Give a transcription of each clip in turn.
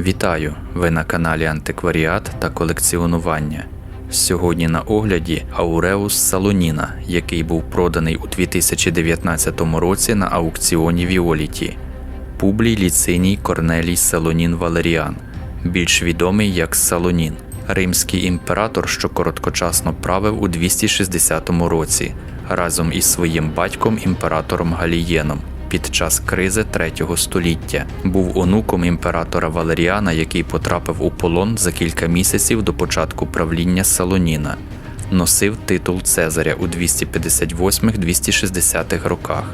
Вітаю! Ви на каналі Антикваріат та колекціонування. Сьогодні на огляді Ауреус Салоніна, який був проданий у 2019 році на аукціоні Віоліті. Публій Ліциній Корнелій Салонін Валеріан, більш відомий як Салонін, римський імператор, що короткочасно правив у 260 році, разом із своїм батьком імператором Галієном під час кризи третього століття. Був онуком імператора Валеріана, який потрапив у полон за кілька місяців до початку правління Салоніна. Носив титул Цезаря у 258-260 роках.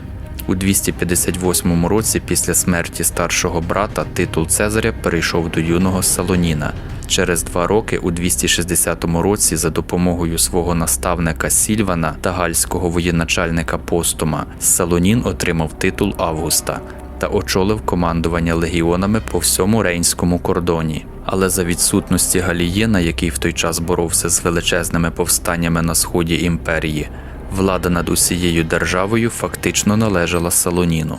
У 258 році після смерті старшого брата титул Цезаря перейшов до юного Салоніна. Через два роки, у 260 році, за допомогою свого наставника Сільвана та гальського воєначальника Постума, Салонін отримав титул Августа та очолив командування легіонами по всьому рейнському кордоні. Але за відсутності Галієна, який в той час боровся з величезними повстаннями на сході імперії, влада над усією державою фактично належала Салоніну.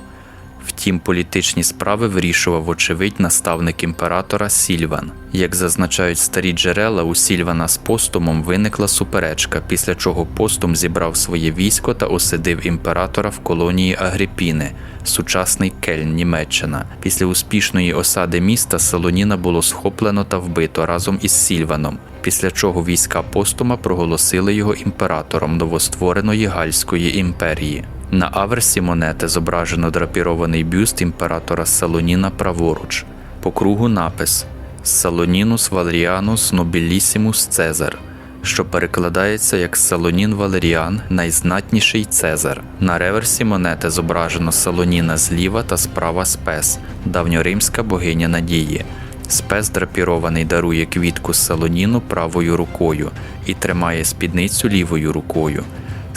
Втім, політичні справи вирішував вочевидь наставник імператора Сільван. Як зазначають старі джерела, у Сільвана з постумом виникла суперечка, після чого постум зібрав своє військо та осадив імператора в колонії Агрипіни, сучасний Кельн, Німеччина. Після успішної осади міста Салоніна було схоплено та вбито разом із Сільваном. Після чого війська постума проголосили його імператором новоствореної Гальської імперії. На аверсі монети зображено драпірований бюст імператора Салоніна праворуч. По кругу напис Салонінус Валеріанус Нобілісімус Цезар, що перекладається як Салонін Валеріан, найзнатніший Цезар. На реверсі монети зображено Салоніна зліва та справа спес, давньоримська богиня надії. Спес драпірований дарує квітку Салоніну правою рукою і тримає спідницю лівою рукою.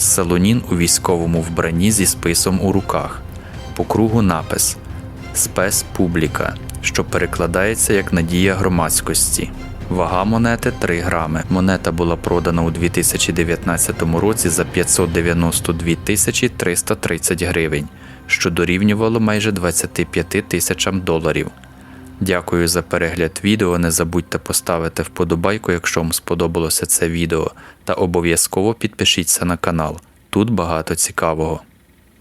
Салонін у військовому вбранні зі списом у руках. По кругу напис Спес публіка, що перекладається як надія громадськості. Вага монети 3 грами. Монета була продана у 2019 році за 592 тисячі 330 гривень, що дорівнювало майже 25 тисячам доларів. Дякую за перегляд відео. Не забудьте поставити вподобайку, якщо вам сподобалося це відео, та обов'язково підпишіться на канал. Тут багато цікавого.